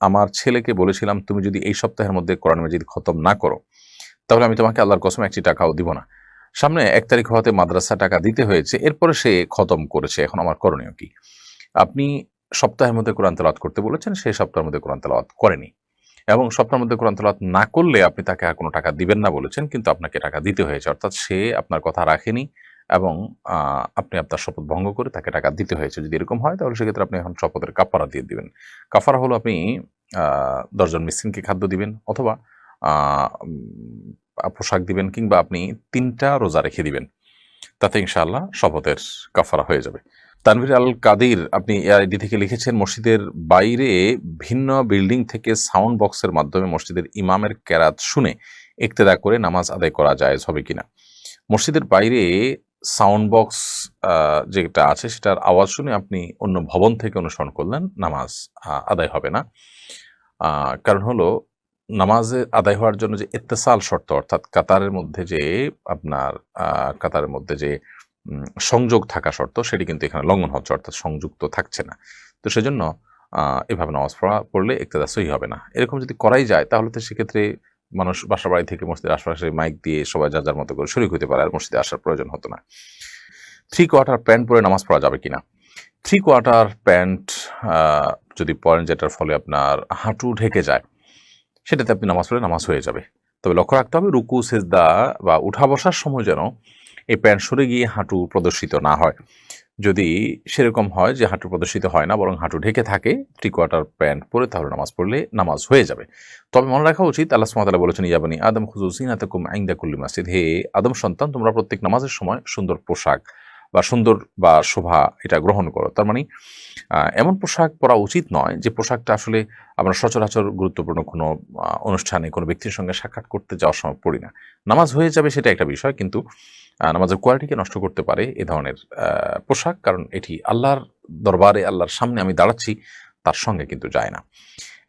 আমার ছেলেকে বলেছিলাম, তুমি যদি এই সপ্তাহের মধ্যে কোরআন মাজিদ খতম না করো, তাহলে আমি তোমাকে আল্লাহর কসম একটি টাকাও দিব না। সামনে এক তারিখ হতে মাদ্রাসা টাকা দিতে হয়েছে, এরপরে সে খতম করেছে। এখন আমার করণীয় কি? আপনি সপ্তাহের মধ্যে কোরআন তেলাওয়াত করতে বলেছেন, সেই সপ্তাহের মধ্যে কোরআন তেলাওয়াত করেনি। এবং সপ্তাহের মধ্যে কোরআন তেলাওয়াত না করলে আপনি তাকে আর কোনো টাকা দিবেন না বলেছেন, কিন্তু আপনাকে টাকা দিতে হয়েছে। অর্থাৎ সে আপনার কথা রাখেনি। এবং আপনি আপনার শপথ ভঙ্গ করে তাকে টাকা দিতে হয়েছে। যদি এরকম হয়, তাহলে সেক্ষেত্রে আপনি এখন শপথের কাফারা দিয়ে দিবেন। কাফারা হলো আপনি দশজন মিসকিনকে খাদ্য দিবেন অথবা পোশাক দিবেন কিংবা আপনি তিনটা রোজা রেখে দিবেন। তাতে ইনশাআল্লাহ শপথের কাফারা হয়ে যাবে। তানভীর আল কাদির, আপনি এআইডি থেকে লিখেছেন, মসজিদের বাইরে ভিন্ন বিল্ডিং থেকে সাউন্ড বক্সের মাধ্যমে মসজিদের ইমামের ক্যারাত শুনে ইক্তেদা করে নামাজ আদায় করা যায় হবে কিনা? মসজিদের বাইরে সাউন্ড বক্স যেটা আছে সেটার আওয়াজ শুনে আপনি অন্য ভবন থেকে অনুসরণ করলেন, নামাজ আদায় হবে না। কারণ হলো নামাজে আদায় হওয়ার জন্য যে ইত্তেসাল শর্ত, অর্থাৎ কাতারের মধ্যে যে আপনার কাতারের মধ্যে যে সংযোগ থাকা শর্ত, সেটি কিন্তু এখানে লঙ্ঘন হচ্ছে, অর্থাৎ সংযুক্ত থাকছে না। তো সেজন্য এভাবে নামাজ পড়া, পড়লে ইক্তেদা সহি হবে না। এরকম যদি করাই যায়, তাহলে তো সেক্ষেত্রে মানুষ বাসা বাড়ি থেকে মসজিদের আশপাশে মাইক দিয়ে সবাই যার যার মতো করে শরীর হতে পারে আর মসজিদে আসার প্রয়োজন হতো না। থ্রি কোয়ার্টার প্যান্ট পরে নামাজ পড়া যাবে কিনা? থ্রি কোয়ার্টার প্যান্ট যদি পরেন যেটার ফলে আপনার হাঁটু ঢেকে যায়, সেটাতে আপনি নামাজ পড়ে নামাজ হয়ে যাবে। তবে লক্ষ্য রাখতে হবে, রুকু, সেজদা বা উঠা বসার সময় যেন এই প্যান্ট সরে গিয়ে হাঁটু প্রদর্শিত না হয়। যদি সেরকম হয় যে হাঁটু প্রদর্শিত হয় না, বরং হাঁটু ঢেকে থাকে থ্রি কোয়ার্টার প্যান্ট পরে, তাহলে নামাজ পড়লে নামাজ হয়ে যাবে। তবে মনে রাখা উচিত, আল্লাহ সুমাতালা বলেছেন ইয়াবানি আদম খুজুসিন আতকুম আইন্দা মাসিদ হে আদম সন্তান, তোমরা প্রত্যেক নামাজের সময় সুন্দর পোশাক বা সুন্দর বা শোভা এটা গ্রহণ করো। তার মানে এমন পোশাক পরা উচিত নয় যে পোশাকটা আসলে আমরা সচরাচর গুরুত্বপূর্ণ কোনো অনুষ্ঠানে কোনো ব্যক্তির সঙ্গে সাক্ষাৎ করতে যাওয়ার সময় পড়ি না। নামাজ হয়ে যাবে সেটা একটা বিষয় কিন্তু নামাজের কোয়ালিটিকে নষ্ট করতে পারে এ ধরনের পোশাক কারণ এটি আল্লাহর দরবারে, আল্লাহর সামনে আমি দাঁড়াচ্ছি, তার সঙ্গে কিন্তু যায় না।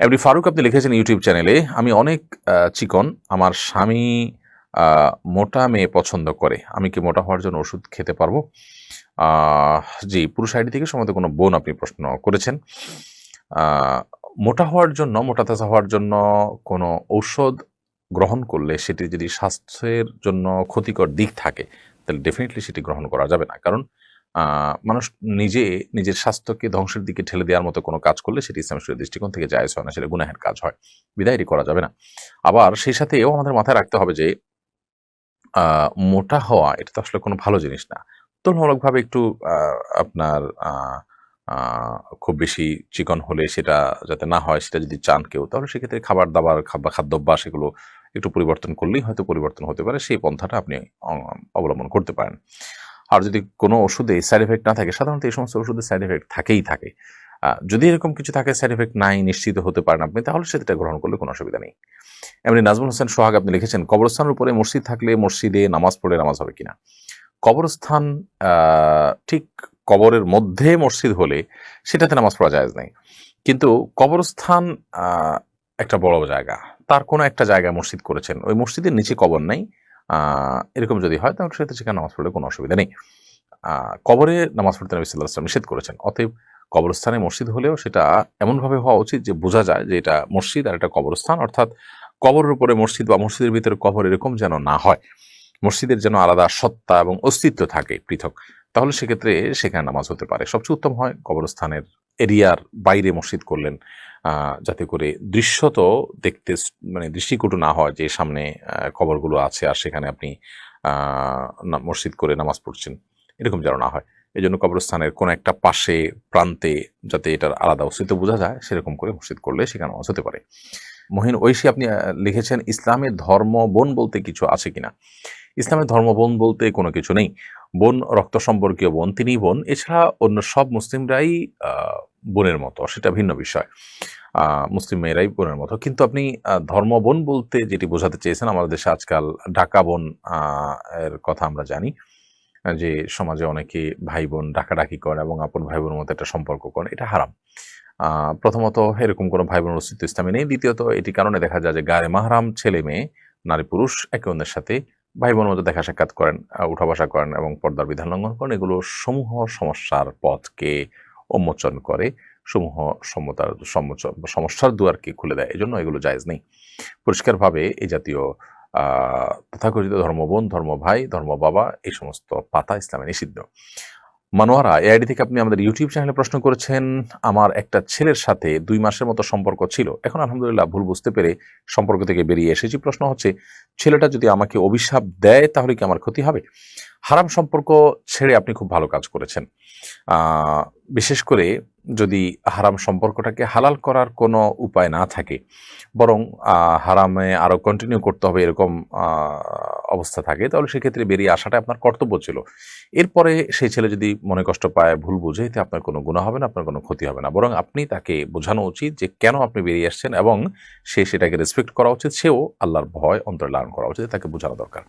এমনি ফারুক আপনি লিখেছেন ইউটিউব চ্যানেলে, আমি অনেক চিকন, আমার স্বামী মোটা মেয়ে পছন্দ করে। আমি কি মোটা হওয়ার জন্য ওষুধ খেতে পারব? জি, পুরুষ আইডি থেকে সম্ভবত কোনো বোন আপনি প্রশ্ন করেছেন। মোটা হওয়ার জন্য, মোটা তাজা হওয়ার জন্য কোনো ঔষধ গ্রহণ করলে সেটি যদি স্বাস্থ্যের জন্য ক্ষতিকর দিক থাকে, তাহলে ডেফিনেটলি সেটি গ্রহণ করা যাবে না। কারণ মানুষ নিজে নিজের স্বাস্থ্যকে ধ্বংসের দিকে ঠেলে দেওয়ার মতো কোনো কাজ করলে সেটি ইসলাম শরীরের দৃষ্টিকোণ থেকে জায়জ হয় না সেটা গুনাহের কাজ হয়। বিদায় এটি করা যাবে না। আবার সেই সাথে এও আমাদের মাথায় রাখতে হবে যে মোটা হওয়া, এটা তো আসলে কোনো ভালো জিনিস না। তুলনামূলকভাবে একটু আপনার খুব বেশি চিকন হলে সেটা যাতে না হয়, সেটা যদি চান কেউ, তাহলে সেক্ষেত্রে খাবার দাবার খাবার খাদ্যাভ্যাস এগুলো একটু পরিবর্তন করলেই হয়তো পরিবর্তন হতে পারে, সেই পন্থাটা আপনি অবলম্বন করতে পারেন। আর যদি কোনো ওষুধে সাইড এফেক্ট না থাকে, সাধারণত এই সমস্ত ওষুধে সাইড এফেক্ট থাকেই থাকে। যদি এরকম কিছু থাকে সাইড এফেক্ট নাই, নিশ্চিত হতে পারেন আপনি, তাহলে সেটা গ্রহণ করলে কোনো অসুবিধা নেই। এমনি নাজমুল হোসেন সোহাগ, আপনি লিখেছেন কবরস্থানের উপরে মসজিদ থাকলে মসজিদে নামাজ পড়লে নামাজ হবে কিনা? কবরস্থান ঠিক কবরের মধ্যে মসজিদ হলে সেটাতে নামাজ পড়া যায় নাই। কিন্তু কবরস্থান একটা বড় জায়গা। তার কোনো একটা জায়গায় মসজিদ করেছেন। ওই মসজিদের নিচে কবর নেই। এরকম যদি হয়, তাহলে সেটা সেখানে নামাজ পড়লে কোনো অসুবিধা নেই। কবরে নামাজ পড়তে নবী সাল্লাহ সাল্লাম নিষেধ করেছেন। অতএব কবরস্থানে মসজিদ হলেও সেটা এমনভাবে হওয়া উচিত যে বোঝা যায় যে এটা মসজিদ আর এটা কবরস্থান, অর্থাৎ কবরের উপরে মসজিদ বা মসজিদের ভিতরে কবর এরকম যেন না হয়। মসজিদের যেন আলাদা সত্তা এবং অস্তিত্ব থাকে পৃথক, তাহলে সেক্ষেত্রে সেখানে নামাজ হতে পারে। সবচেয়ে উত্তম হয় কবরস্থানের এরিয়ার বাইরে মসজিদ করলেন যাতে করে দৃশ্যত দেখতে মানে দৃষ্টিকটু না হয় যে সামনে কবরগুলো আছে আর সেখানে আপনি মসজিদ করে নামাজ পড়ছেন, এরকম যেন না হয়। এই জন্য কবরস্থানের কোনো একটা পাশে, প্রান্তে যাতে এটার আলাদা অস্তিত্ব বোঝা যায়, সেরকম করে মসজিদ করলে সেখানে হতে পারে। মহিন ঐশী, আপনি লিখেছেন ইসলামের ধর্ম বোন বলতে কিছু আছে কিনা ইসলামের ধর্ম বোন বলতে কোনো কিছু নেই। বোন, রক্ত সম্পর্কীয় বোন তিনি বোন। এছাড়া অন্য সব মুসলিমরাই বোনের মতো, সেটা ভিন্ন বিষয়। মুসলিম মেয়েরাই বোনের মতো। কিন্তু আপনি ধর্ম বোন বলতে যেটি বোঝাতে চেয়েছেন, আমাদের দেশে আজকাল ঢাকা বোন এর কথা আমরা জানি। যে সমাজে অনেকে ভাই বোন ডাকাডাকি করেন এবং আপন ভাই বোনের মতো একটা সম্পর্ক করেন এটা হারাম। প্রথমত এরকম কোনো ভাই বোনের অস্তিত্ব ইসলামে নেই। দ্বিতীয়ত, এটি কারণে দেখা যায় যে গায়ে মাহরাম ছেলে মেয়ে, নারী পুরুষ, একে অন্যের সাথে ভাই বোনের মধ্যে দেখা সাক্ষাৎ করেন উঠা বসা করেন এবং পর্দার বিধান লঙ্ঘন করেন। এগুলো সমূহ সমস্যার পথকে উন্মোচন করে, সমূহ সমতার সমস্যার দুয়ারকে খুলে দেয়। এজন্য এগুলো জায়েজ নেই। পরিষ্কারভাবে এই জাতীয় তথাকথিত ধর্মবোন ধর্ম ভাই ধর্ম বাবা এই সমস্ত পাতা ইসলামে নিষিদ্ধ। মানোয়ারা, এআইডি থেকে আপনি আমাদের ইউটিউব চ্যানেলে প্রশ্ন করেছেন, আমার একটা ছেলের সাথে দুই মাসের মতো সম্পর্ক ছিল। এখন আলহামদুলিল্লাহ ভুল বুঝতে পেরে সম্পর্ক থেকে বেরিয়ে এসেছি। প্রশ্ন হচ্ছে, ছেলেটা যদি আমাকে অভিশাপ দেয়, তাহলে কি আমার ক্ষতি হবে? হারাম সম্পর্ক ছেড়ে আপনি খুব ভালো কাজ করেছেন। বিশেষ করে যদি হারাম সম্পর্কটাকে হালাল করার কোনো উপায় না থাকে, বরং হারামে আরও কন্টিনিউ করতে হবে এরকম অবস্থা থাকে, তাহলে সেক্ষেত্রে বেরিয়ে আসাটা আপনার কর্তব্য ছিল। এরপরে সেই ছেলে যদি মনে কষ্ট পায়, ভুল বুঝে, এতে আপনার কোনো গুণা হবে না, আপনার কোনো ক্ষতি হবে না। বরং আপনি তাকে বোঝানো উচিত যে কেন আপনি বেরিয়ে আসছেন এবং সে সেটাকে রেসপেক্ট করা উচিত, সেও আল্লাহর ভয় অন্তরে লালন করা উচিত তাকে বোঝানো দরকার।